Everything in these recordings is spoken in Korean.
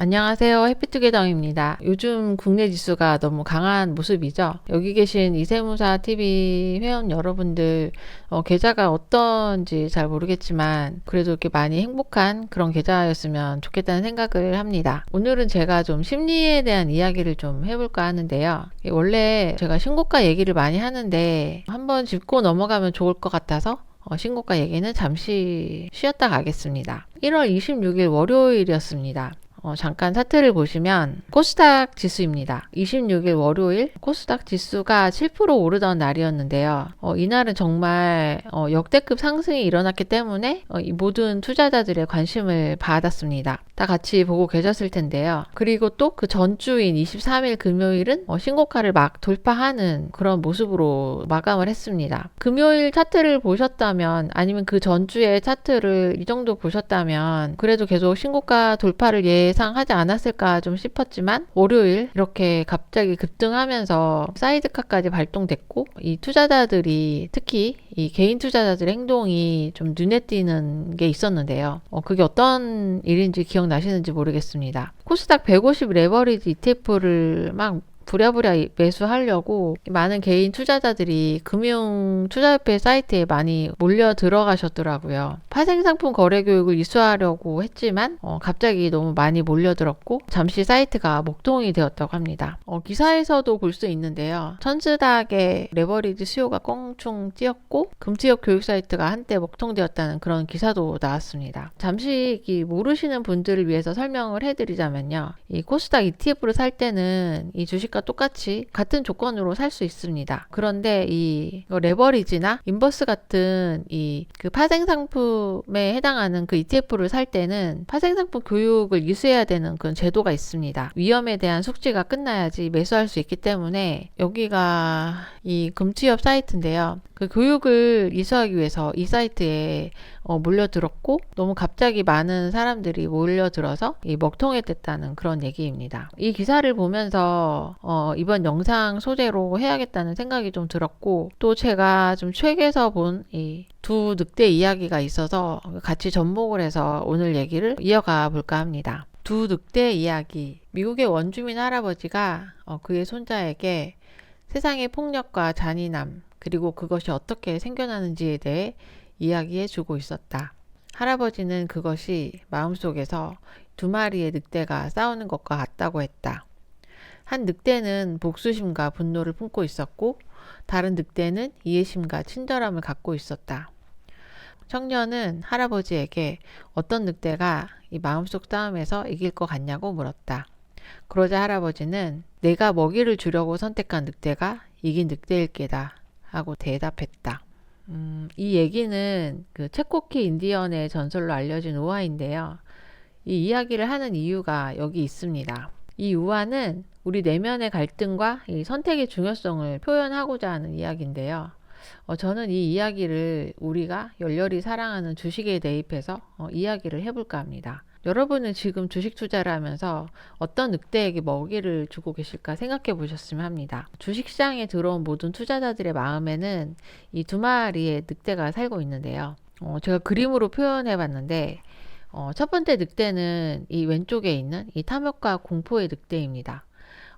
어, 안녕하세요. 해피투게더입니다. 요즘 국내 지수가 너무 강한 모습이죠. 여기 계신 이세무사 TV 회원 여러분들 어, 계좌가 어떤지 잘 모르겠지만 그래도 이렇게 많이 행복한 그런 계좌였으면 좋겠다는 생각을 합니다. 오늘은 제가 좀 심리에 대한 이야기를 좀 해볼까 하는데요. 원래 제가 신고가 얘기를 많이 하는데 한번 짚고 넘어가면 좋을 것 같아서 어, 신고가 얘기는 잠시 쉬었다 가겠습니다. 1월 26일 월요일이었습니다. 어, 잠깐 차트를 보시면 코스닥 지수입니다. 26일 월요일 코스닥 지수가 7% 오르던 날이었는데요. 어, 이날은 정말 어, 역대급 상승이 일어났기 때문에 어, 이 모든 투자자들의 관심을 받았습니다. 다 같이 보고 계셨을 텐데요. 그리고 또 그 전주인 23일 금요일은 어, 신고가를 막 돌파하는 그런 모습으로 마감을 했습니다. 금요일 차트를 보셨다면 아니면 그 전주의 차트를 이 정도 보셨다면 그래도 계속 신고가 돌파를 예 상하지 않았을까 좀 싶었지만 월요일 이렇게 갑자기 급등하면서 사이드카까지 발동됐고 이 투자자들이 특히 이 개인 투자자들의 행동이 좀 눈에 띄는 게 있었는데요. 어, 그게 어떤 일인지 기억나시는지 모르겠습니다. 코스닥 150 레버리지 ETF를 막 부랴부랴 매수하려고 많은 개인 투자자들이 금융 투자협회 사이트에 많이 몰려 들어가셨더라고요. 파생상품 거래 교육을 이수하려고 했지만 어, 갑자기 너무 많이 몰려들었고 잠시 사이트가 목동이 되었다고 합니다. 어, 기사에서도 볼 수 있는데요. 천스닥의 레버리지 수요가 껑충 뛰었고 금투협 교육 사이트가 한때 목통되었다는 그런 기사도 나왔습니다. 잠시 이 모르시는 분들을 위해서 설명을 해드리자면요. 이 코스닥 ETF를 살 때는 이 주식과 똑같이 같은 조건으로 살 수 있습니다. 그런데 이 레버리지나 인버스 같은 이 그 파생 상품에 해당하는 그 ETF를 살 때는 파생 상품 교육을 이수해야 되는 그런 제도가 있습니다. 위험에 대한 숙지가 끝나야지 매수할 수 있기 때문에 여기가 이 금투협 사이트인데요. 그 교육을 이수하기 위해서 이 사이트에 어, 몰려들었고 너무 갑자기 많은 사람들이 몰려들어서 이 먹통에 됐다는 그런 얘기입니다. 이 기사를 보면서 어, 이번 영상 소재로 해야겠다는 생각이 좀 들었고 또 제가 좀 책에서 본 이 두 늑대 이야기가 있어서 같이 접목을 해서 오늘 얘기를 이어가 볼까 합니다. 두 늑대 이야기. 미국의 원주민 할아버지가 어, 그의 손자에게 세상의 폭력과 잔인함 그리고 그것이 어떻게 생겨나는지에 대해 이야기해 주고 있었다. 할아버지는 그것이 마음속에서 두 마리의 늑대가 싸우는 것과 같다고 했다. 한 늑대는 복수심과 분노를 품고 있었고, 다른 늑대는 이해심과 친절함을 갖고 있었다. 청년은 할아버지에게 어떤 늑대가 이 마음속 싸움에서 이길 것 같냐고 물었다. 그러자 할아버지는 내가 먹이를 주려고 선택한 늑대가 이긴 늑대일 게다 하고 대답했다. 음, 이 얘기는 그 체코키 인디언의 전설로 알려진 우화인데요. 이 이야기를 하는 이유가 여기 있습니다. 이 우화는 우리 내면의 갈등과 이 선택의 중요성을 표현하고자 하는 이야기인데요. 어, 저는 이 이야기를 우리가 열렬히 사랑하는 주식에 대입해서 어, 이야기를 해볼까 합니다. 여러분은 지금 주식 투자를 하면서 어떤 늑대에게 먹이를 주고 계실까 생각해 보셨으면 합니다. 주식시장에 들어온 모든 투자자들의 마음에는 이 두 마리의 늑대가 살고 있는데요. 어, 제가 그림으로 표현해 봤는데, 어, 첫 번째 늑대는 이 왼쪽에 있는 이 탐욕과 공포의 늑대입니다.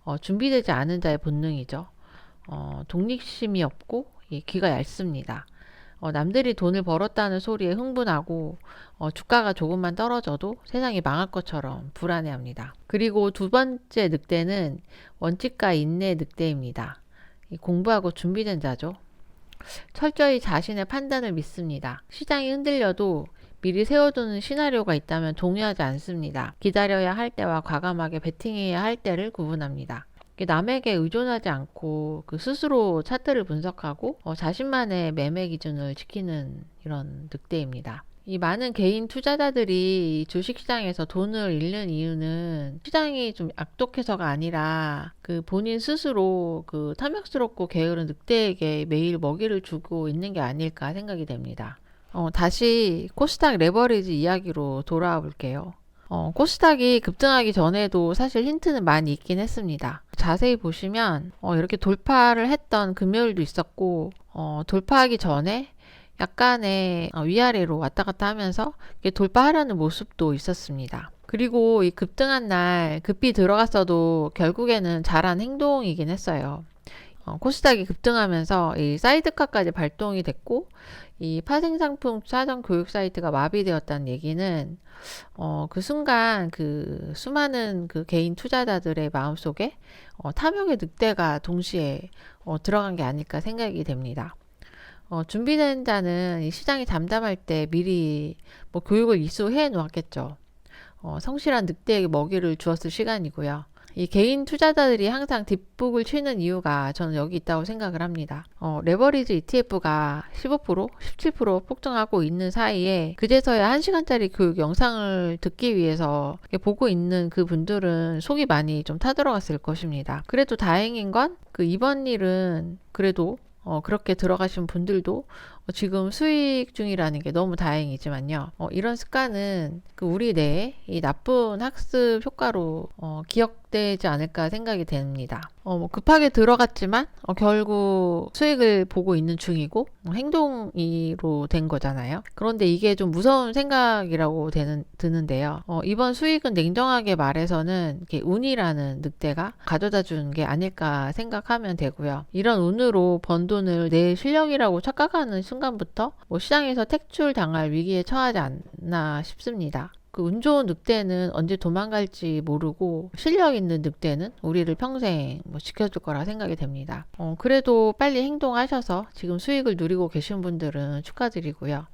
어, 준비되지 않은 자의 본능이죠. 어, 독립심이 없고 이 귀가 얇습니다. 어, 남들이 돈을 벌었다는 소리에 흥분하고 어, 주가가 조금만 떨어져도 세상이 망할 것처럼 불안해합니다. 그리고 두 번째 늑대는 원칙과 인내 늑대입니다. 공부하고 준비된 자죠. 철저히 자신의 판단을 믿습니다. 시장이 흔들려도 미리 세워두는 시나리오가 있다면 동의하지 않습니다. 기다려야 할 때와 과감하게 베팅해야 할 때를 구분합니다. 남에게 의존하지 않고 그 스스로 차트를 분석하고 어, 자신만의 매매 기준을 지키는 이런 늑대입니다. 이 많은 개인 투자자들이 주식시장에서 돈을 잃는 이유는 시장이 좀 악독해서가 아니라 그 본인 스스로 그 탐욕스럽고 게으른 늑대에게 매일 먹이를 주고 있는 게 아닐까 생각이 됩니다. 어, 다시 코스닥 레버리지 이야기로 돌아와 볼게요. 어, 코스닥이 급등하기 전에도 사실 힌트는 많이 있긴 했습니다. 자세히 보시면 어, 이렇게 돌파를 했던 금요일도 있었고 어, 돌파하기 전에 약간의 어, 위아래로 왔다 갔다 하면서 돌파하려는 모습도 있었습니다. 그리고 이 급등한 날 급히 들어갔어도 결국에는 잘한 행동이긴 했어요. 어, 코스닥이 급등하면서 이 사이드카까지 발동이 됐고 이 파생상품 사전 교육 사이트가 마비되었다는 얘기는 어, 그 순간 그 수많은 그 개인 투자자들의 마음속에 어, 탐욕의 늑대가 동시에 어, 들어간 게 아닐까 생각이 됩니다. 어, 준비된 자는 이 시장이 잠잠할 때 미리 뭐 교육을 이수해 놓았겠죠. 어, 성실한 늑대에게 먹이를 주었을 시간이고요. 이 개인 투자자들이 항상 뒷북을 치는 이유가 저는 여기 있다고 생각을 합니다. 어, 레버리지 ETF가 15%, 17% 폭등하고 있는 사이에 그제서야 1시간짜리 교육 영상을 듣기 위해서 보고 있는 그 분들은 속이 많이 좀 타들어갔을 것입니다. 그래도 다행인 건 그 이번 일은 그래도 어, 그렇게 들어가신 분들도 어, 지금 수익 중이라는 게 너무 다행이지만요. 어, 이런 습관은 그 우리 내에 이 나쁜 학습 효과로 어, 기억되지 않을까 생각이 됩니다. 어, 뭐 급하게 들어갔지만 어, 결국 수익을 보고 있는 중이고 어, 행동이로 된 거잖아요. 그런데 이게 좀 무서운 생각이라고 되는, 드는데요. 어, 이번 수익은 냉정하게 말해서는 이렇게 운이라는 늑대가 가져다 준 게 아닐까 생각하면 되고요. 이런 운으로 번 돈을 내 실력이라고 착각하는 순간 부터 뭐 시장에서 택출 당할 위기에 처하지 않나 싶습니다. 그 운 좋은 늑대는 언제 도망갈지 모르고 실력 있는 늑대는 우리를 평생 뭐 지켜줄 거라 생각이 됩니다. 어, 그래도 빨리 행동하셔서 지금 수익을 누리고 계신 분들은 축하드리고요.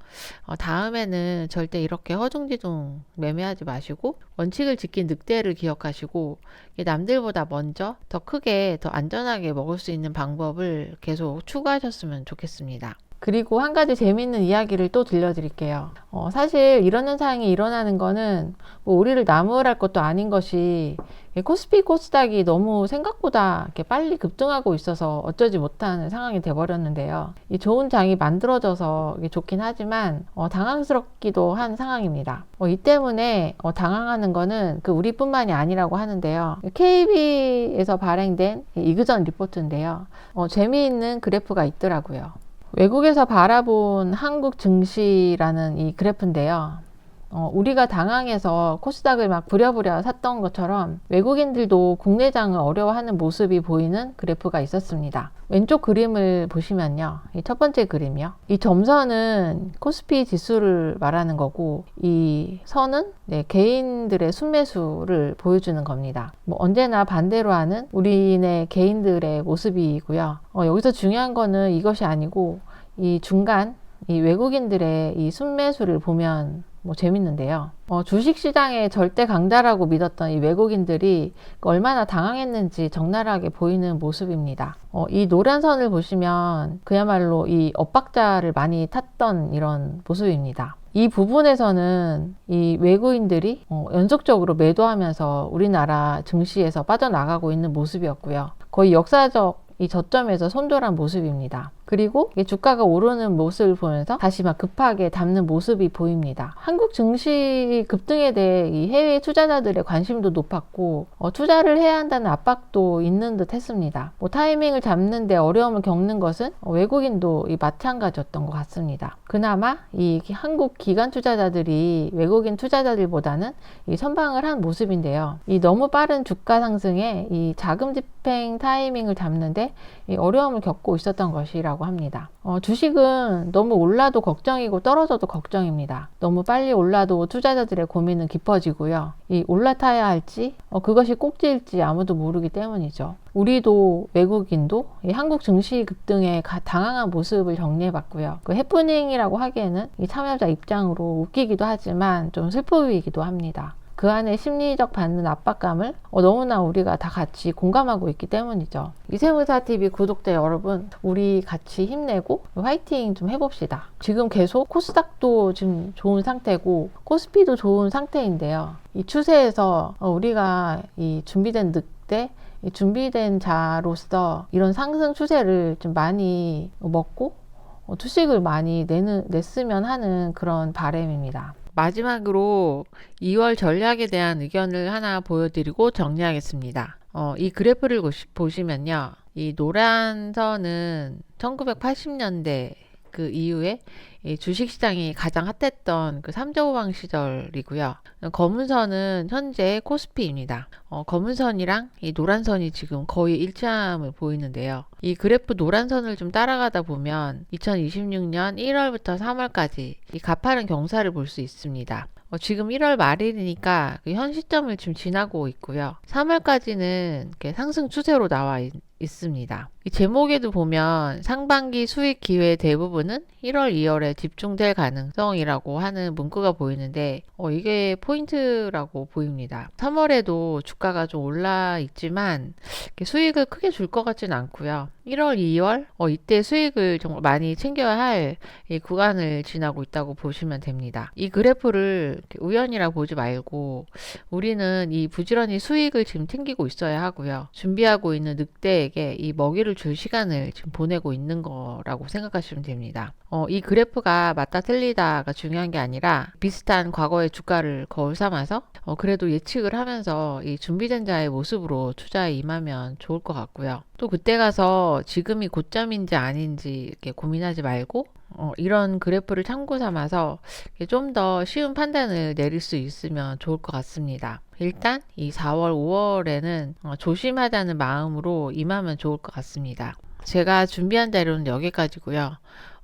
어, 다음에는 절대 이렇게 허둥지둥 매매하지 마시고 원칙을 지킨 늑대를 기억하시고 남들보다 먼저 더 크게 더 안전하게 먹을 수 있는 방법을 계속 추구하셨으면 좋겠습니다. 그리고 한 가지 재미있는 이야기를 또 들려드릴게요. 어, 사실 이런 현상이 일어나는 거는 뭐 우리를 나무랄 것도 아닌 것이 이 코스피 코스닥이 너무 생각보다 이렇게 빨리 급등하고 있어서 어쩌지 못하는 상황이 돼버렸는데요. 이 좋은 장이 만들어져서 좋긴 하지만 어, 당황스럽기도 한 상황입니다. 어, 이 때문에 어, 당황하는 거는 그 우리뿐만이 아니라고 하는데요. KB에서 발행된 이 이그전 리포트인데요. 어, 재미있는 그래프가 있더라고요. 외국에서 바라본 한국 증시라는 이 그래프인데요. 어, 우리가 당황해서 코스닥을 막 부랴부랴 샀던 것처럼 외국인들도 국내장을 어려워하는 모습이 보이는 그래프가 있었습니다. 왼쪽 그림을 보시면요. 이 첫 번째 그림이요. 이 점선은 코스피 지수를 말하는 거고, 이 선은 네, 개인들의 순매수를 보여주는 겁니다. 뭐 언제나 반대로 하는 우리네 개인들의 모습이고요. 어, 여기서 중요한 거는 이것이 아니고, 이 중간, 이 외국인들의 이 순매수를 보면 뭐 재밌는데요. 어, 주식시장의 절대 강자라고 믿었던 이 외국인들이 얼마나 당황했는지 적나라하게 보이는 모습입니다. 어, 이 노란 선을 보시면 그야말로 이 엇박자를 많이 탔던 이런 모습입니다. 이 부분에서는 이 외국인들이 어, 연속적으로 매도하면서 우리나라 증시에서 빠져나가고 있는 모습이었고요. 거의 역사적 이 저점에서 손절한 모습입니다. 그리고 주가가 오르는 모습을 보면서 다시 막 급하게 담는 모습이 보입니다. 한국 증시 급등에 대해 이 해외 투자자들의 관심도 높았고 어, 투자를 해야 한다는 압박도 있는 듯 했습니다. 뭐 타이밍을 잡는데 어려움을 겪는 것은 어, 외국인도 이 마찬가지였던 것 같습니다. 그나마 이 한국 기관 투자자들이 외국인 투자자들보다는 이 선방을 한 모습인데요. 이 너무 빠른 주가 상승에 이 자금 집행 타이밍을 잡는데 이 어려움을 겪고 있었던 것이라고 합니다. 어, 주식은 너무 올라도 걱정이고 떨어져도 걱정입니다. 너무 빨리 올라도 투자자들의 고민은 깊어지고요. 이 올라타야 할지 어, 그것이 꼭지일지 아무도 모르기 때문이죠. 우리도 외국인도 이 한국 증시 급등에 가, 당황한 모습을 정리해봤고요. 그 해프닝이라고 하기에는 이 참여자 입장으로 웃기기도 하지만 좀 슬퍼 보이기도 합니다. 그 안에 심리적 받는 압박감을 어, 너무나 우리가 다 같이 공감하고 있기 때문이죠. 이세무사TV 구독자 여러분, 우리 같이 힘내고 화이팅 좀 해봅시다. 지금 계속 코스닥도 지금 좋은 상태고 코스피도 좋은 상태인데요. 이 추세에서 어, 우리가 이 준비된 늑대 이 준비된 자로서 이런 상승 추세를 좀 많이 먹고 어, 투식을 많이 내는, 냈으면 하는 그런 바램입니다. 마지막으로 2월 전략에 대한 의견을 하나 보여드리고 정리하겠습니다. 어, 이 그래프를 보시, 면요 이 노란 선은 1980년대 그 이후에 이 주식시장이 가장 핫했던 그 삼저우방 시절이고요. 검은선은 현재 코스피입니다. 어, 검은선이랑 이 노란선이 지금 거의 일치함을 보이는데요. 이 그래프 노란 선을 좀 따라가다 보면 2026년 1월부터 3월까지 이 가파른 경사를 볼 수 있습니다. 어, 지금 1월 말일이니까 그 현 시점을 지금 지나고 있고요. 3월까지는 이렇게 상승 추세로 나와 있, 있습니다. 이 제목에도 보면 상반기 수익 기회 대부분은 1월, 2월에 집중될 가능성이라고 하는 문구가 보이는데 어, 이게 포인트라고 보입니다. 3월에도 주가가 좀 올라 있지만 수익을 크게 줄 것 같지는 않고요. 1월, 2월 어, 이때 수익을 정말 많이 챙겨야 할 이 구간을 지나고 있다고 보시면 됩니다. 이 그래프를 우연이라 보지 말고 우리는 이 부지런히 수익을 지금 챙기고 있어야 하고요. 준비하고 있는 늑대에게 이 먹이를 줄 시간을 지금 보내고 있는 거라고 생각하시면 됩니다. 어, 이 그래프가 맞다 틀리다가 중요한 게 아니라 비슷한 과거의 주가를 거울 삼아서 어, 그래도 예측을 하면서 이 준비된 자의 모습으로 투자에 임하면 좋을 것 같고요. 또 그때 가서 지금이 고점인지 아닌지 이렇게 고민하지 말고 어, 이런 그래프를 참고 삼아서 좀 더 쉬운 판단을 내릴 수 있으면 좋을 것 같습니다. 일단 이 4월, 5월에는 어, 조심하자는 마음으로 임하면 좋을 것 같습니다. 제가 준비한 자료는 여기까지고요.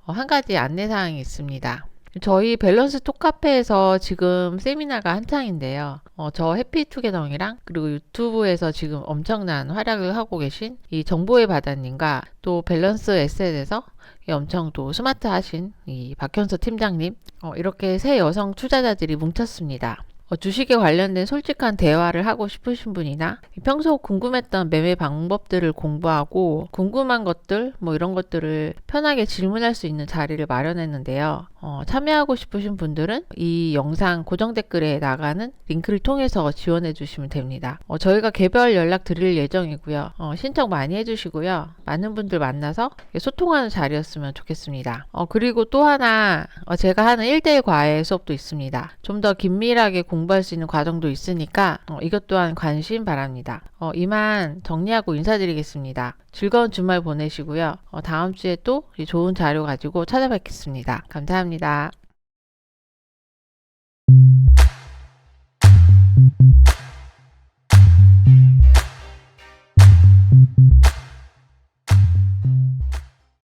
어, 한 가지 안내 사항이 있습니다. 저희 밸런스 톡카페에서 지금 세미나가 한창인데요. 어, 저 해피투게더이랑 그리고 유튜브에서 지금 엄청난 활약을 하고 계신 이 정보의 바다님과 또 밸런스 에셋에서 이 엄청 또 스마트하신 이 박현서 팀장님 어, 이렇게 새 여성 투자자들이 뭉쳤습니다. 어, 주식에 관련된 솔직한 대화를 하고 싶으신 분이나 평소 궁금했던 매매 방법들을 공부하고 궁금한 것들 뭐 이런 것들을 편하게 질문할 수 있는 자리를 마련했는데요. 어, 참여하고 싶으신 분들은 이 영상 고정 댓글에 나가는 링크를 통해서 지원해 주시면 됩니다. 어, 저희가 개별 연락 드릴 예정이고요. 어, 신청 많이 해주시고요. 많은 분들 만나서 소통하는 자리였으면 좋겠습니다. 어, 그리고 또 하나 어, 제가 하는 1대1 과외 수업도 있습니다. 좀 더 긴밀하게 공부할 수 있는 과정도 있으니까 어, 이것 또한 관심 바랍니다. 어, 이만 정리하고 인사드리겠습니다. 즐거운 주말 보내시고요. 어, 다음 주에 또 좋은 자료 가지고 찾아뵙겠습니다. 감사합니다.